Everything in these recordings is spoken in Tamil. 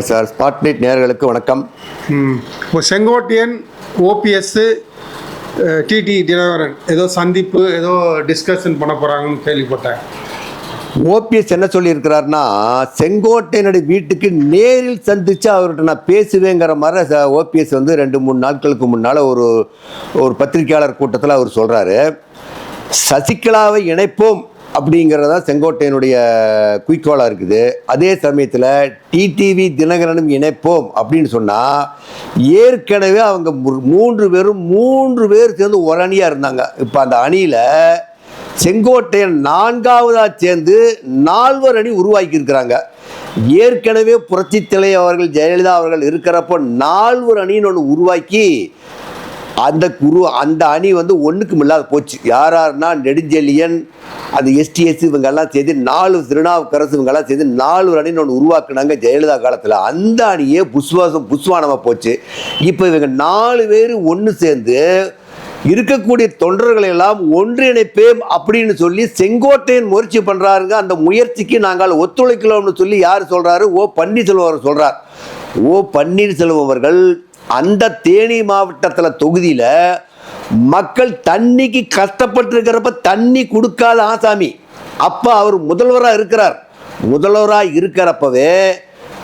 வணக்கம் சார். ஸ்பாட்லைட் நேயர்களுக்கு வணக்கம். இப்போ செங்கோட்டையன் ஓபிஎஸ் டிடி தினகரன் ஏதோ சந்திப்பு ஏதோ டிஸ்கஷன் பண்ண போகிறாங்கன்னு கேள்விப்பட்டேன். ஓபிஎஸ் என்ன சொல்லியிருக்கிறாருன்னா செங்கோட்டையனுடைய வீட்டுக்கு நேரில் சந்திச்சு அவர்கிட்ட நான் பேசுவேங்கிற மாதிரி ஓபிஎஸ் வந்து ரெண்டு மூணு நாட்களுக்கு முன்னால் ஒரு ஒரு பத்திரிகையாளர் கூட்டத்தில் அவர் சொல்கிறாரு சசிகலாவை இணைப்போம். அப்படிங்கிறதா செங்கோட்டையனுடைய குறிக்கோளாக இருக்குது. அதே சமயத்தில் டிடிவி தினகரனும் இணைப்போம் அப்படின்னு சொன்னால் ஏற்கனவே அவங்க மூன்று பேரும் மூன்று பேர் சேர்ந்து ஒரு அணியாக இருந்தாங்க. இப்போ அந்த அணியில் செங்கோட்டையன் நான்காவதாக சேர்ந்து நால்வர் அணி உருவாக்கி இருக்கிறாங்க ஏற்கனவே புரட்சி தலைவர் அவர்கள் ஜெயலலிதா அவர்கள் இருக்கிறப்போ நால்வர் அணின்னு ஒன்று உருவாக்கி அந்த குரு அந்த அணி வந்து ஒன்றுக்கும் இல்லாத போச்சு. யார் யாருன்னா நெடுஞ்செழியன் அந்த எஸ்டிஎஸ் இவங்கெல்லாம் சேர்த்து நாலு திருநாவுக்கரசு இவங்கெல்லாம் சேர்த்து நாலு அணின்னு ஒன்று உருவாக்குனாங்க ஜெயலலிதா காலத்தில். அந்த அணியே புஷ்வாசம் புஷ்வானமாக போச்சு. இப்போ இவங்க நாலு பேர் ஒன்று சேர்ந்து இருக்கக்கூடிய தொண்டர்களை எல்லாம் ஒன்றிணைப்பேன் அப்படின்னு சொல்லி செங்கோட்டையன் முயற்சி பண்ணுறாருங்க அந்த முயற்சிக்கு நாங்கள் ஒத்துழைக்கலாம்னு சொல்லி யார் சொல்கிறாரு ஓ பன்னீர்செல்வம் அவர் சொல்கிறார் ஓ பன்னீர்செல்வம் அவர்கள் அந்த தேனி மாவட்டத்தில் தொகுதியில் மக்கள் தண்ணிக்கு கஷ்டப்பட்டு இருக்கிறப்ப தண்ணி கொடுக்காத ஆசாமி. அப்போ அவர் முதல்வராக இருக்கிறார். முதல்வராக இருக்கிறப்பவே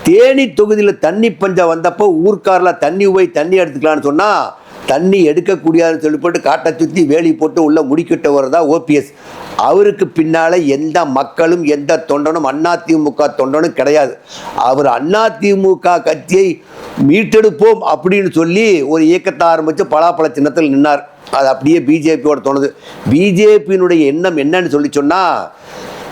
தேனி தொகுதியில் தண்ணி பஞ்சம் வந்தப்போ ஊர்க்காரில் தண்ணி போய் தண்ணி எடுத்துக்கலான்னு சொன்னால் தண்ணி எடுக்கக்கூடியாதுன்னு சொல்லி போட்டு காட்டை சுற்றி வேலி போட்டு உள்ளே முடிக்கிட்டவர் தான் ஓபிஎஸ் அவருக்கு பின்னால் எந்த மக்களும் எந்த தொண்டனும் அதிமுக தொண்டனும் கிடையாது. அவர் அதிமுக கட்சியை மீட்டெடுப்போம் அப்படின்னு சொல்லி ஒரு இயக்கத்தை ஆரம்பித்து பலாப்பழ சின்னத்தில் நின்னார். அது அப்படியே பிஜேபியோட தோணுது. பிஜேபியினுடைய எண்ணம் என்னன்னு சொல்லி சொன்னால்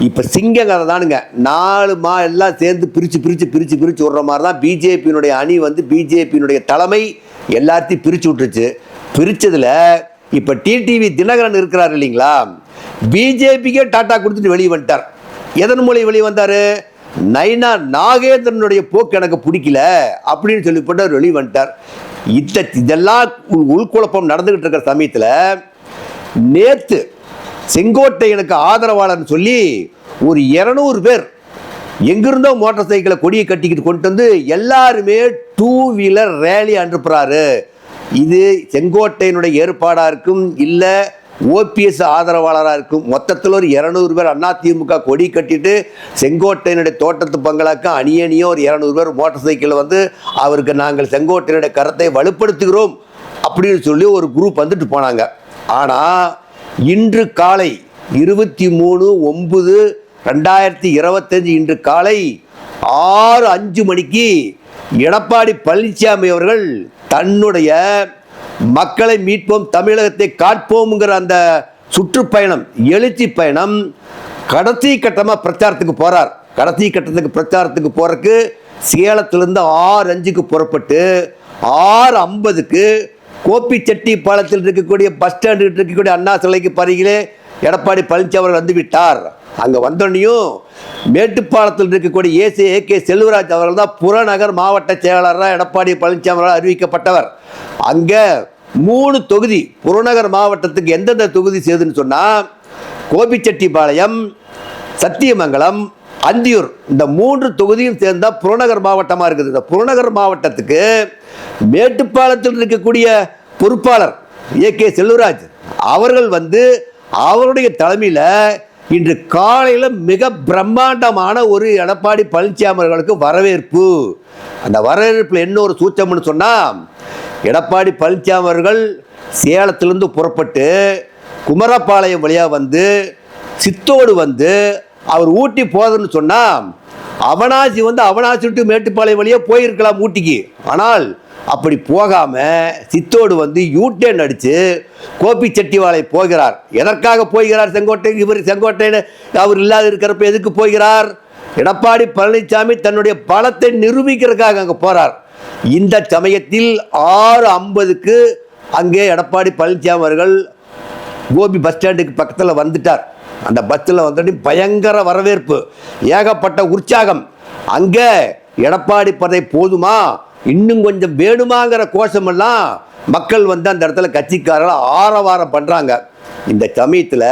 இப்போ சிங்க கதை தானுங்க. நாலு மா எல்லாம் சேர்ந்து பிரித்து பிரித்து பிரித்து பிரித்து விடுற மாதிரி தான் பிஜேபியினுடைய அணி வந்து பிஜேபியினுடைய தலைமை எல்லாத்தையும் பிரித்து விட்டுருச்சு. பிரித்ததில் இப்போ டிடிவி தினகரன் இருக்கிறார் இல்லைங்களா? பிஜேபிக்கே டாட்டா கொடுத்துட்டு வெளியே வந்துட்டார். எதன் மூலியம் வெளியே வந்தார்? நைனா நாகேந்திரனுடைய போக்கு எனக்கு பிடிக்கல அப்படின்னு சொல்லிப்பட்டு அவர் வெளியே வந்துட்டார். இந்த இதெல்லாம் உள்- உள்குழப்பம் நடந்துகிட்டு இருக்கிற சமயத்தில் நேற்று செங்கோட்டையனுக்கு ஆதரவாளர்னு சொல்லி ஒரு இரநூறு பேர் எங்கிருந்தோ மோட்டார் சைக்கிளை கொடியை கட்டிக்கிட்டு கொண்டு வந்து எல்லாருமே டூ வீலர் ரேலி அனுப்புகிறாரு இது செங்கோட்டையனுடைய ஏற்பாடாக இருக்கும்? இல்லை ஓபிஎஸ் ஆதரவாளராக இருக்கும். மொத்தத்தில் ஒரு இரநூறு பேர் அதிமுக கொடி கட்டிட்டு செங்கோட்டையனுடைய தோட்டத்து பங்களாக்கு அணியணியோ ஒரு இரநூறு பேர் மோட்டார் சைக்கிளில் வந்து அவருக்கு நாங்கள் செங்கோட்டையனுடைய கரத்தை வலுப்படுத்துகிறோம் அப்படின்னு சொல்லி ஒரு குரூப் வந்துட்டு போனாங்க. ஆனால் இன்று காலை இருபத்தி மூணு ஒன்பது ரெண்டாயிரத்தி இருபத்தஞ்சு இன்று காலை ஆறு அஞ்சு மணிக்கு எடப்பாடி பழனிசாமி அவர்கள் தன்னுடைய மக்களை மீட்போம் தமிழகத்தை காட்போம்ங்கிற அந்த சுற்றுப்பயணம் எழுச்சி பயணம் கடைசி கட்டமாக பிரச்சாரத்துக்கு போகிறார் கடைசி கட்டத்துக்கு பிரச்சாரத்துக்கு போகிறதுக்கு சேலத்திலிருந்து ஆறு அஞ்சுக்கு புறப்பட்டு ஆறு ஐம்பதுக்கு கோபிச்செட்டிப்பாளையத்தில் இருக்கக்கூடிய பஸ் ஸ்டாண்டு இருக்கக்கூடிய அண்ணா சிலைக்கு பருகிலே எடப்பாடி பழனிசாமி அவர்கள் வந்து விட்டார். அங்கே வந்தோடனையும் மேட்டுப்பாளத்தில் இருக்கக்கூடிய ஏசி ஏ கே செல்வராஜ் அவர்கள் தான் புறநகர் மாவட்ட செயலாளராக எடப்பாடி பழனிசாமி அறிவிக்கப்பட்டவர். அங்கே மூணு தொகுதி புறநகர் மாவட்டத்துக்கு எந்தெந்த தொகுதி செய்துன்னு சொன்னால் கோபிச்செட்டிப்பாளையம் சத்தியமங்கலம் அந்தியூர் இந்த மூன்று தொகுதியும் சேர்ந்தா புறநகர் மாவட்டமாக இருக்குது. இந்த புறநகர் மாவட்டத்துக்கு மேட்டுப்பாளத்தில் இருக்கக்கூடிய பொறுப்பாளர் ஏ கே செல்வராஜ் அவர்கள் வந்து அவருடைய தலைமையில் இன்று காலையில் மிக பிரம்மாண்டமான ஒரு எடப்பாடி பழனிசாமி அவர்களுக்கு வரவேற்பு. அந்த வரவேற்பில் என்ன ஒரு சூச்சம்னு சொன்னால் எடப்பாடி பழனிசாமி அவர்கள் சேலத்திலிருந்து புறப்பட்டு குமரப்பாளையம் வழியாக வந்து சித்தோடு வந்து அவர் ஊட்டி போதுன்னு சொன்னால் அவனாசி வந்து அவனாசி விட்டு மேட்டுப்பாளையம் வழியாக போயிருக்கலாம் ஊட்டிக்கு. ஆனால் அப்படி போகாமல் சித்தோடு வந்து யூட்டேன் அடித்து கோபி செட்டிவாளை போகிறார். எதற்காக போகிறார் செங்கோட்டை? இவர் செங்கோட்டையன் அவர் இல்லாத இருக்கிறப்ப எதுக்கு போகிறார்? எடப்பாடி பழனிசாமி தன்னுடைய பலத்தை நிரூபிக்கிறதுக்காக அங்கே போகிறார் இந்த சமயத்தில் ஆறு ஐம்பதுக்கு அங்கே எடப்பாடி பழனிசாமி அவர்கள் கோபி பஸ் ஸ்டாண்டுக்கு பக்கத்தில் வந்துட்டார். அந்த பஸ்ஸில் வந்துட்டு பயங்கர வரவேற்பு. ஏகப்பட்ட உற்சாகம். அங்கே எடப்பாடி பதை போதுமா? இன்னும் கொஞ்சம் வேணுமாங்கிற கோஷமெல்லாம் மக்கள் வந்து அந்த இடத்துல கட்சிக்காரர்கள் ஆரவாரம் பண்ணுறாங்க இந்த சமயத்தில்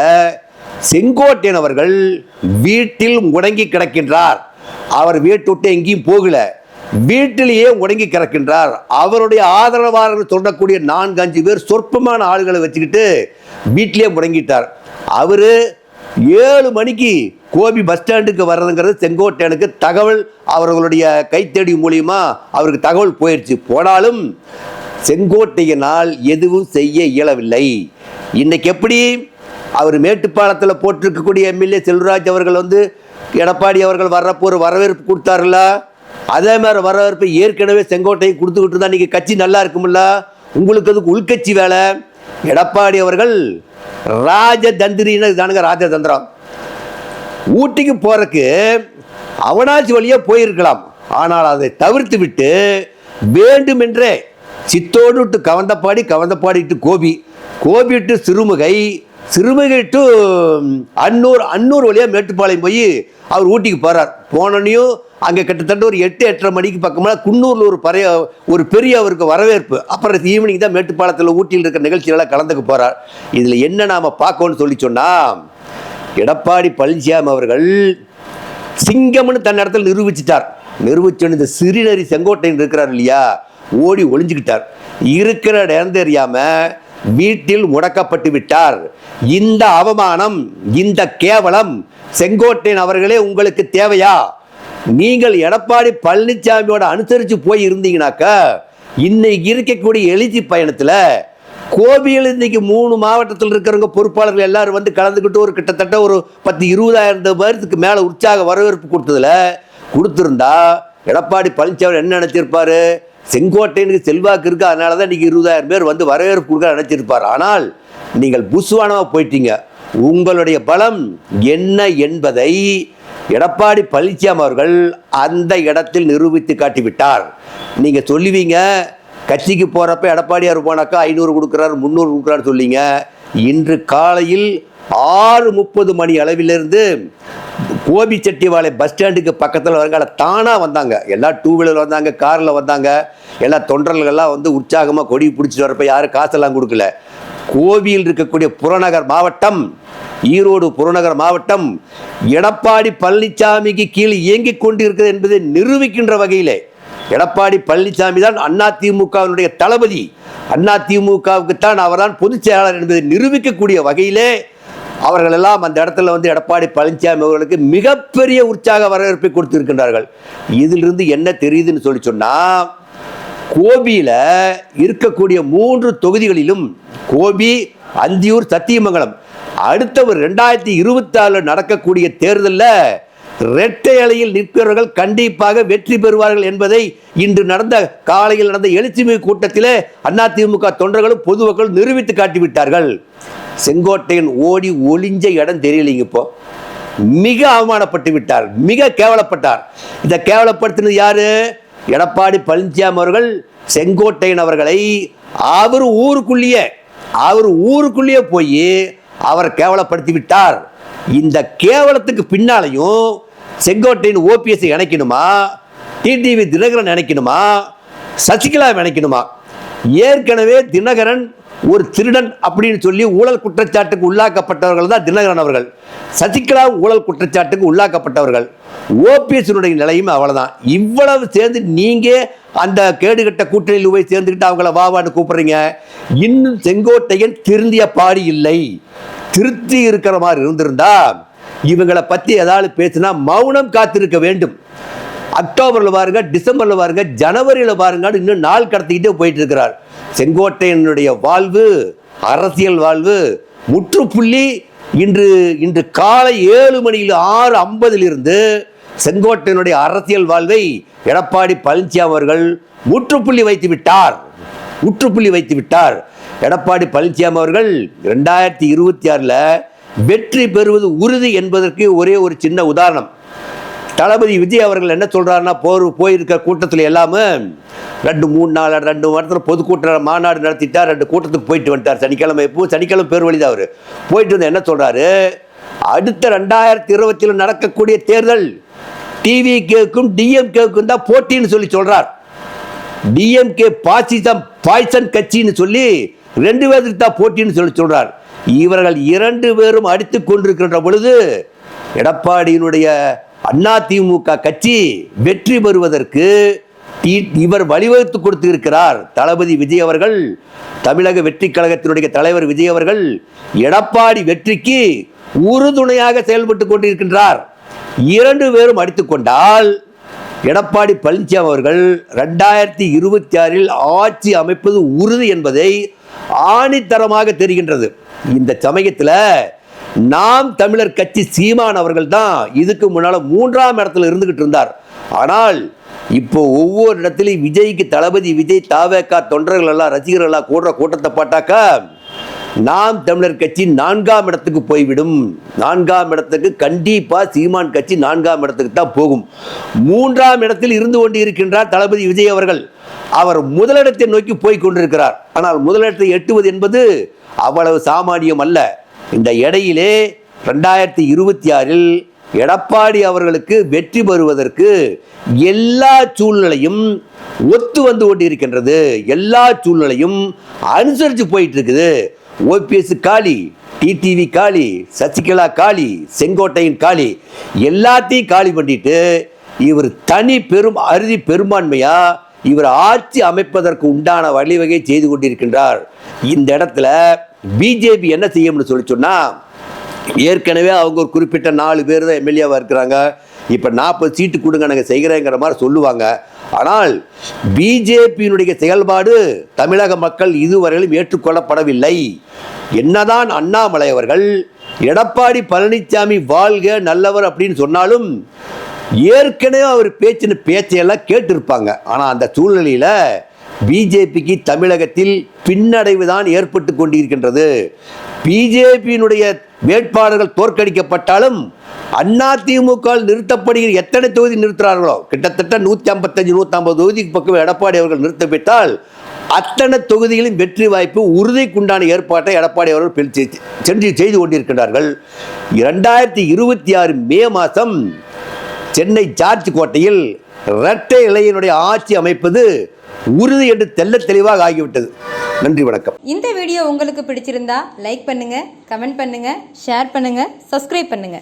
செங்கோட்டையன் அவர்கள் வீட்டில் முடங்கி கிடக்கின்றார். அவர் வீட்டு விட்டு எங்கேயும் போகல. வீட்டிலேயே முடங்கி கிடக்கின்றார். அவருடைய ஆதரவாளர்கள் சொல்லக்கூடிய நான்கு அஞ்சு பேர் சொற்பமான ஆளுகளை வச்சுக்கிட்டு வீட்டிலேயே முடங்கிட்டார். அவர் ஏழு மணிக்கு கோபி பஸ் ஸ்டாண்டுக்கு வர்றதுங்கிறது செங்கோட்டையனுக்கு தகவல் அவர்களுடைய கைத்தேடி மூலியமாக அவருக்கு தகவல் போயிடுச்சு போனாலும் செங்கோட்டையினால் எதுவும் செய்ய இயலவில்லை. இன்னைக்கு எப்படி அவர் மேட்டுப்பாளத்தில் போட்டிருக்கக்கூடிய எம்எல்ஏ செல்வராஜ் அவர்கள் வந்து எடப்பாடி அவர்கள் வர்றப்போ ஒரு வரவேற்பு கொடுத்தாருல்ல? அதே மாதிரி வரவேற்பு ஏற்கனவே செங்கோட்டையை கொடுத்துக்கிட்டு இருந்தா நீங்கள் கட்சி நல்லா இருக்கும்ல உங்களுக்கு அதுக்கு உள்கட்சி வேலை? எடப்பாடி அவர்கள் ராஜதந்திரின்னு இதானுங்க ராஜதந்திரம். ஊட்டிக்கு போகிறக்கு அவனாச்சி வழியா போயிருக்கலாம். ஆனால் அதை தவிர்த்து விட்டு வேண்டுமென்றே சித்தோடு விட்டு Kavandapadi Kavandapadi to Gobi Gobi to Sirumugai Sirumugai to Annur Annur வழியா மேட்டுப்பாளையம் போய் அவர் ஊட்டிக்கு போறார். போனோன்னையும் அங்கே கிட்டத்தட்ட ஒரு எட்டு எட்டரை மணிக்கு பக்கமாக குன்னூரில் ஒரு பறைய ஒரு பெரிய அவருக்கு வரவேற்பு. அப்புறம் ஈவினிங் தான் மேட்டுப்பாளத்தில் ஊட்டியில் இருக்கிற நிகழ்ச்சிகளெல்லாம் கலந்துக்க போகிறார் இதில் என்ன நாம் பார்க்கணும்னு சொல்லி சொன்னால் எடப்பாடி பழனிசாமி அவர்கள் சிங்கம்னு தன் இடத்துல நிரூபிச்சிட்டார். நிரூபிச்சோன்னு இந்த சிறுநரி செங்கோட்டையன் இருக்கிறார் இல்லையா? ஓடி ஒளிஞ்சுக்கிட்டார். இருக்கிற இடம் தெரியாம வீட்டில் முடக்கப்பட்டு விட்டார். இந்த அவமானம் இந்த கேவலம் செங்கோட்டையன் அவர்களே உங்களுக்கு தேவையா? நீங்கள் எடப்பாடி பழனிசாமியோட அனுசரித்து போய் இருந்தீங்கனாக்க இன்னைக்கு இருக்கக்கூடிய எழுச்சி பயணத்தில் கோபியில் இன்னைக்கு மூணு மாவட்டத்தில் இருக்கிறவங்க பொறுப்பாளர்கள் எல்லாரும் வந்து கலந்துக்கிட்டு ஒரு கிட்டத்தட்ட ஒரு பத்து இருபதாயிரம் பேருக்கு மேலே உற்சாக வரவேற்பு கொடுத்ததில் கொடுத்துருந்தா எடப்பாடி பழனிசாமி என்ன நினச்சிருப்பார்? செங்கோட்டையனுக்கு செல்வாக்கு இருக்கு? அதனால தான் இன்னைக்கு இருபதாயிரம் பேர் வந்து வரவேற்பு கொடுக்க நினைச்சிருப்பார். ஆனால் நீங்கள் புஸ்வானமாக போயிட்டீங்க. உங்களுடைய பலம் என்ன என்பதை எடப்பாடி பழனிசாமி அவர்கள் அந்த இடத்தில் நிரூபித்து காட்டிவிட்டார். நீங்கள் சொல்லுவீங்க கட்சிக்கு போகிறப்ப எடப்பாடியார் போனாக்கா ஐநூறு கொடுக்குறாரு முந்நூறு கொடுக்குறாரு சொல்லிங்க. இன்று காலையில் ஆறு முப்பது மணி அளவிலிருந்து கோபி செட்டிவாளை பஸ் ஸ்டாண்டுக்கு பக்கத்தில் வருங்கால தானாக வந்தாங்க. எல்லாம் டூ வீலர் வந்தாங்க காரில் வந்தாங்க. எல்லா தொண்டர்கள்லாம் வந்து உற்சாகமாக கொடி பிடிச்சிட்டு வரப்ப யாரும் காசெல்லாம் கொடுக்கல. கோவியில் இருக்கக்கூடிய புறநகர் மாவட்டம் ஈரோடு புறநகர் மாவட்டம் எடப்பாடி பழனிசாமிக்கு கீழ் இயங்கிக் கொண்டிருக்கிறது என்பதை நிரூபிக்கின்ற வகையிலே எடப்பாடி பழனிசாமி தான் அதிமுகவினுடைய தளபதி. அதிமுகவுக்கு தான் அவர்தான் பொதுச் செயலாளர் என்பதை நிரூபிக்கக்கூடிய வகையிலே அவர்கள் எல்லாம் அந்த இடத்துல வந்து எடப்பாடி பழனிசாமி அவர்களுக்கு மிகப்பெரிய உற்சாக வரவேற்பை கொடுத்திருக்கின்றார்கள். இதிலிருந்து என்ன தெரியுதுன்னு சொல்லி சொன்னால் கோபியில் இருக்கக்கூடிய மூன்று தொகுதிகளிலும் கோபி அந்தியூர் சத்தியமங்கலம். அடுத்த ஒரு ரெண்டாயிரத்தி இருபத்தி ஆறில் நடக்கக்கூடிய தேர்தலில் இரட்டை அலையில் நிற்பவர்கள் கண்டிப்பாக வெற்றி பெறுவார்கள் என்பதை இன்று நடந்த காலையில் நடந்த எழுச்சிமிகு கூட்டத்திலே அதிமுக தொண்டர்களும் பொதுமக்களும் நிரூபித்து காட்டிவிட்டார்கள். செங்கோட்டையன் ஓடி ஒளிஞ்ச இடம் தெரியலைங்க இப்போ. மிக அவமானப்பட்டு விட்டார். மிக கேவலப்பட்டார். இதை கேவலப்படுத்தினது யாரு? எடப்பாடி பழனிசாமி அவர்கள் செங்கோட்டையன் அவர்களை. அவர் ஊருக்குள்ளேயே அவர் ஊருக்குள்ளேயே போய் அவர் கேவலப்படுத்தி விட்டார். இந்த கேவலத்துக்கு பின்னாலையும் செங்கோட்டையின் ஓபிஎஸ் இணைக்கணுமா? டிடிவி தினகரன் நினைக்கணுமா சசிகலா நினைக்கணுமா ஏற்கனவே தினகரன் ஒரு திருடன் அப்படின்னு சொல்லி ஊழல் குற்றச்சாட்டுக்கு உள்ளாக்கப்பட்டவர்கள் தான் தினகரன் அவர்கள். சசிகலா ஊழல் குற்றச்சாட்டுக்கு உள்ளாக்கப்பட்டவர்கள். ஓபிஎஸ்னுடைய நிலையும் அவ்வளோதான் இவ்வளவு சேர்ந்து நீங்கள் அந்த கேடுகட்ட கூட்டணியில் போய் சேர்ந்துக்கிட்டு அவங்கள வாவான்னு கூப்பிட்றீங்க. இன்னும் செங்கோட்டையன் திருந்திய பாடி இல்லை. திருப்தி இருக்கிற மாதிரி இருந்திருந்தா இவங்களை பத்தி ஏதாவது பேசினா மௌனம் காத்திருக்க வேண்டும். அக்டோபரில் பாருங்க டிசம்பரில் பாருங்க ஜனவரியில் பாருங்க இன்னும் நாள் கடத்திக்கிட்டே போயிட்டு இருக்கிறார் செங்கோட்டையனுடைய வாழ்வு அரசியல் வாழ்வு முற்றுப்புள்ளி இன்று இன்று காலை ஏழு மணியில் ஆறு ஐம்பதிலிருந்து செங்கோட்டையனுடைய அரசியல் வாழ்வை எடப்பாடி பழனிசாமி அவர்கள் முற்றுப்புள்ளி வைத்து விட்டார். முற்றுப்புள்ளி வைத்து விட்டார். எடப்பாடி பழனிசாமி அவர்கள் ரெண்டாயிரத்தி இருபத்தி ஆறில் வெற்றி பெறுவது உறுதி என்பதற்கு ஒரே ஒரு சின்ன உதாரணம். தளபதி விஜய் அவர்கள் என்ன சொல்கிறாருன்னா போர் போயிருக்க கூட்டத்தில் எல்லாமே ரெண்டு மூணு நாள் ரெண்டு வாரத்தில் பொதுக்கூட்ட மாநாடு நடத்திட்டார் ரெண்டு கூட்டத்துக்கு போயிட்டு வந்துட்டார். சனிக்கிழமை எப்போ சனிக்கிழமை பேர் வழி அவர். போயிட்டு வந்து என்ன சொல்கிறாரு அடுத்த ரெண்டாயிரத்தி இருபத்தில் நடக்கக்கூடிய தேர்தல் டிவி கேக்கும் டிஎம்கேக்கும் தான் போட்டின்னு சொல்லி சொல்கிறார் டிஎம்கே பாசிசம் பாய்சன் கட்சின்னு சொல்லி ரெண்டு பேருக்கு தான் போட்டின்னு சொல்லி சொல்றார். இவர்கள் இரண்டு பேரும் அடித்து கொண்டிருக்கின்ற பொழுது எடப்பாடியினுடைய அதிமுக கட்சி வெற்றி பெறுவதற்கு இ- இவர் வழிவகுத்து கொடுத்திருக்கிறார். தளபதி விஜய் அவர்கள் தமிழக வெற்றி கழகத்தினுடைய தலைவர் விஜய் அவர்கள் எடப்பாடி வெற்றிக்கு உறுதுணையாக செயல்பட்டு கொண்டிருக்கின்றார். இரண்டு பேரும் அடித்துக்கொண்டால் எடப்பாடி பழனிசாமி அவர்கள் ரெண்டாயிரத்தி இருபத்தி ஆறில் ஆட்சி அமைப்பது உறுதி என்பதை ஆணித்தரமாக தெரிகின்றது. இந்த சமயத்தில் நாம் தமிழர் கட்சி சீமான் அவர்கள் தான் இதுக்கு முன்னால மூன்றாம் இடத்துல இருந்துகிட்டு இருந்தார். ஆனால் இப்போ ஒவ்வொரு இடத்துலையும் விஜய்க்கு தளபதி விஜய் தாவேக்கா தொண்டர்கள் எல்லாம் ரசிகர்கள் எல்லாம் கூடுற கூட்டத்தை பார்த்தாக்கா நாம் தமிழர் கட்சி நான்காம் இடத்துக்கு போய்விடும். நான்காம் இடத்துக்கு கண்டிப்பாக சீமான் கட்சி நான்காம் இடத்துக்கு தான் போகும். மூன்றாம் இடத்தில் இருந்து கொண்டு இருக்கின்றார் தளபதி விஜய் அவர்கள். அவர் முதலிடத்தை நோக்கி போய் கொண்டிருக்கிறார். ஆனால் முதலிடத்தை எட்டுவது என்பது அவ்வளவு சாமானியம் அல்ல. இந்த இடையிலே ரெண்டாயிரத்தி இருபத்தி ஆறில் எடப்பாடி அவர்களுக்கு வெற்றி பெறுவதற்கு எல்லா சூழ்நிலையும் ஒத்து வந்து கொண்டிருக்கின்றது. எல்லா சூழ்நிலையும் அனுசரித்து போயிட்டு இருக்குது. ஓபிஎஸ் காலி டிடிவி காலி சசிகலா காலி செங்கோட்டையின் காலி எல்லாத்தையும் காலி பண்ணிட்டு இவர் தனி பெரும் அறுதி பெரும்பான்மையா இவர் ஆட்சி அமைப்பதற்கு உண்டான வழிவகை செய்து கொண்டிருக்கின்றார். இந்த இடத்துல பிஜேபி என்ன செய்யும்னு சொல்லி சொன்னா ஏற்கனவே அவங்க ஒரு குறிப்பிட்ட நாலு பேர் தான் எம்எல்ஏவாக இருக்கிறாங்க. இப்போ நாற்பது சீட்டு கொடுங்க நாங்கள் செய்கிறேங்கிற மாதிரி சொல்லுவாங்க. ஆனால் பிஜேபியினுடைய செயல்பாடு தமிழக மக்கள் இதுவரையிலும் ஏற்றுக்கொள்ளப்படவில்லை. என்னதான் அண்ணாமலை அவர்கள் எடப்பாடி பழனிசாமி வாழ்க நல்லவர் அப்படின்னு சொன்னாலும் ஏற்கனவே அவர் பேச்சின பேச்சையெல்லாம் கேட்டிருப்பாங்க. ஆனால் அந்த சூழ்நிலையில் பிஜேபிக்கு தமிழகத்தில் பின்னடைவு தான் ஏற்பட்டு கொண்டிருக்கின்றது. பிஜேபியினுடைய வேட்பாளர்கள் தோற்கடிக்கப்பட்டாலும் அதிமுக நிறுத்தப்படுகிற எத்தனை தொகுதி நிறுத்துறார்களோ? கிட்டத்தட்ட நூற்றி ஐம்பத்தஞ்சு நூற்றம்பது தொகுதிக்கு பக்கம் எடப்பாடி அவர்கள் நிறுத்தப்பட்டால் அத்தனை தொகுதிகளின் வெற்றி வாய்ப்பு உறுதிக்குண்டான ஏற்பாட்டை எடப்பாடி அவர்கள் சென்று செய்து கொண்டிருக்கின்றார்கள். இரண்டாயிரத்தி இருபத்தி ஆறு மே மாதம் சென்னை ஜார்ஜ் கோட்டையில் இரட்டை இலையினுடைய ஆட்சி அமைப்பது உறுதி என்று தெல்ல தெளிவாக ஆகிவிட்டது. நன்றி வணக்கம். இந்த வீடியோ உங்களுக்கு பிடிச்சிருந்தா லைக் பண்ணுங்க கமெண்ட் பண்ணுங்க ஷேர் பண்ணுங்க சப்ஸ்கிரைப் பண்ணுங்க.